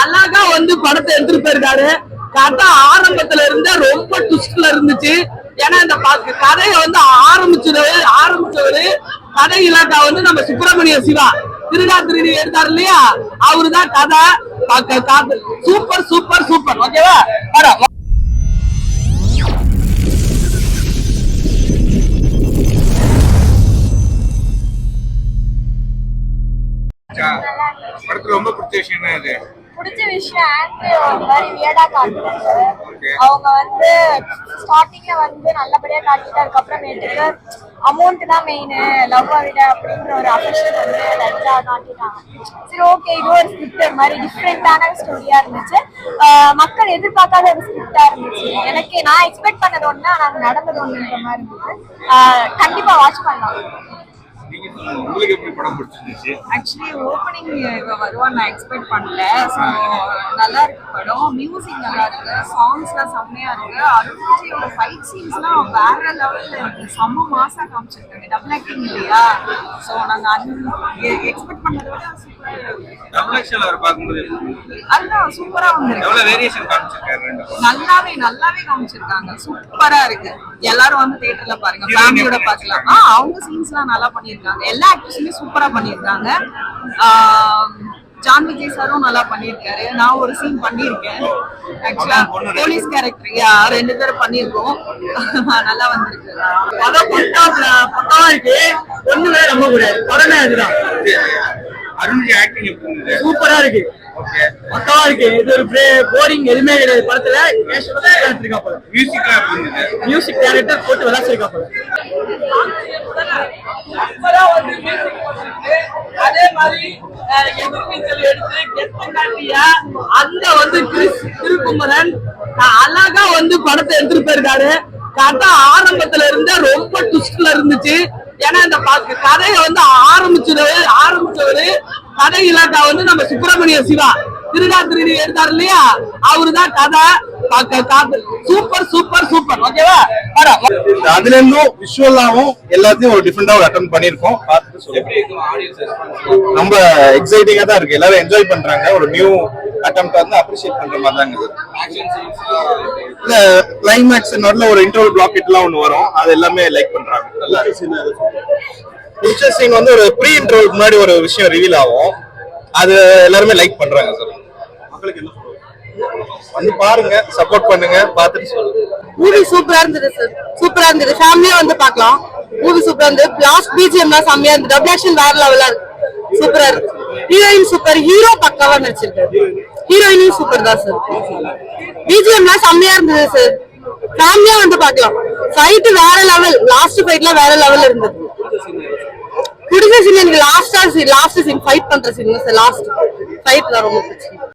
அழகா வந்து படத்தை எடுத்துட்டு போயிருக்காரு. கதை ஆரம்பத்துல இருந்தே ரொம்ப ட்விஸ்ட்ல இருந்துச்சு. ஏன்னா இந்த கதையை வந்து ஆரம்பிச்சது ஆரம்பிச்சவரு கதை இலாக்கா வந்து நம்ம சுப்பிரமணிய சிவா. திருடா திருடி எடுத்தாரு இல்லையா? அவருதான் கதை. Super super super. ஓகேவா? பிடிச்ச விஷயம் என்ன இது? பிடிச்ச விஷயம் ஆண்ட்ரி ஒரு மாதிரி வியடா காட்டுறாங்க. அவங்க வந்து ஸ்டார்டிங்ல வந்து நல்லபடியா காட்டிட்டு அதுக்கப்புறமேட்டுக்கு அமௌண்ட் தான் மெயின் லவ் விட அப்படின்ற ஒரு அஃபெக்ஷன் வந்து லைட்டா காட்டிட்டாங்க. சரி ஓகே இது ஒரு ஸ்கிரிப்ட் மாதிரி டிஃப்ரெண்டான ஸ்டோரியா இருந்துச்சு. மக்கள் எதிர்பார்க்காத ஒரு ஸ்கிரிப்டா இருந்துச்சு. எனக்கு நான் எக்ஸ்பெக்ட் பண்ணது ஒண்ணு ஆனா அது நடந்தது ஒண்ணுன்ற மாதிரி இருந்துச்சு கண்டிப்பா வாட்ச் பண்ணலாம். உங்களுக்கு எப்படி படம் பிடிச்சிருந்துச்சு? ஆக்சுவலி ஓப்பனிங் இவ வருவான்னு நான் எக்ஸ்பெக்ட் பண்ணல. நல்லா இருக்கு படம். மியூசிக் நல்லா இருக்கு. சாங்ஸ்லாம் செம்மையா இருக்கு. அருண்ஜியோட ஃபைட் சீன்ஸ்லாம் வேற லெவல்ல இருக்கு. செம்ம மாசா காமிச்சிருக்காங்க. டபுள் ஆக்டிங் இல்லையா? ஸோ நாங்க அது எக்ஸ்பெக்ட் பண்ணதை விட அதுதான் சூப்பரா வந்திருக்கு. நல்லாவே நல்லாவே காமிச்சிருக்காங்க. சூப்பரா இருக்கு. எல்லாரும் வந்து தியேட்டர்ல பாருங்க. ஃபேமிலியோட ஆ அவங்க சீன்ஸ்லாம் நல்லா பண்ணியிருக்காங்க. எல்லா ஆக்டர்ஸுமே சூப்பரா பண்ணியிருக்காங்க. ஆம், ஜான் விஜய் சாரும் நல்லா பண்ணியிருக்காரு. நான் ஒரு சீன் பண்ணியிருக்கேன். ஆக்சுவலா போலீஸ் கேரக்டர் யா ரெண்டு பேரும் பண்ணியிருக்கோம். நல்லா வந்திருக்கு. படம் இருக்கு. ஒண்ணுமே நம்ப கூடாது. படமே அதுதான் அருண்ஜி ஆக்டிங் எப்படி இருந்தது? சூப்பரா இருக்கு. ஓகே பக்கவா இருக்கு. இது ஒரு போரிங் எதுவுமே கிடையாது. படத்துல எடுத்திருக்கா போல. மியூசிக் டைரக்டர் போட்டு விளாசிருக்கா போல. அதே மாதிரி எதிர்நீச்சல் எடுத்து கெட்ட காட்டியா அந்த வந்து கிறிஸ் திருக்குமரன் அழகா வந்து படத்தை எடுத்துட்டு போயிருக்காரு. கதை ஆரம்பத்துல இருந்தே ரொம்ப ட்விஸ்ட்ல இருந்துச்சு. ஏன்னா இந்த கதையை வந்து ஆரம்பிச்சது ஆரம்பிச்சவரு கதை இலாக்கா வந்து நம்ம சுப்பிரமணிய சிவா. திருடா திருடி எடுத்தாரு இல்லையா? அவருதான் கதை. பக்க- காத்து- சூப்பர் சூப்பர் சூப்பர். ஓகேவா? அதுல இருந்தும் விஷுவலாவும் எல்லாத்தையும் ஒரு டிஃப்ரெண்டா ஒரு அட்டன் பண்ணிருக்கோம் ரொம்ப எக்ஸைட்டிங்கா தான் இருக்கு. எல்லாரும் என்ஜாய் பண்றாங்க. ஒரு நியூ அட்டம் வந்து அப்ரிஷியேட் பண்ற மாதிரி தான் இருக்குது இல்ல கிளைமேக்ஸ் நடுல ஒரு இன்டர்வல் பிளாக்கெட்லாம் ஒண்ணு வரும். அது எல்லாமே லைக் பண்றாங்க. பிடிச்ச சீன் வந்து ஒரு ப்ரீ இன்டர்வல் முன்னாடி ஒரு விஷயம் ரிவீல் ஆகும். அது எல்லாருமே லைக் பண்றாங்க சார் மக்களுக்கு என்ன வந்து பாருங்க சப்போர்ட் பண்ணுங்க பார்த்துட்டு சொல்லுங்க. மூவி சூப்பரா இருந்தது சார் சூப்பரா இருந்தது. ஃபேமிலியா வந்து பார்க்கலாம். மூவி சூப்பரா இருந்தது. லாஸ்ட் பிஜிஎம் தான் செம்மையா இருந்தது. டபுள் ஆக்ஷன் வேற லெவலா இருக்கு. சூப்பரா இருக்கு. ஹீரோயின் சூப்பர் ஹீரோ பக்காவா நடிச்சிருக்காரு. ஹீரோயினும் சூப்பர் தான் சார் பிஜிஎம்லாம் செம்மையா இருந்தது சார் ஃபேமிலியா வந்து பார்க்கலாம். ஃபைட் வேற லெவல் லாஸ்ட் ஃபைட்லாம் வேற லெவல் இருந்தது. பிடிச்ச சீன் எனக்கு லாஸ்டா சீன் லாஸ்ட் சீன் ஃபைட் பண்ற சீன் லாஸ்ட் ஃபைட் தான் ரொம்ப பிடிச்சி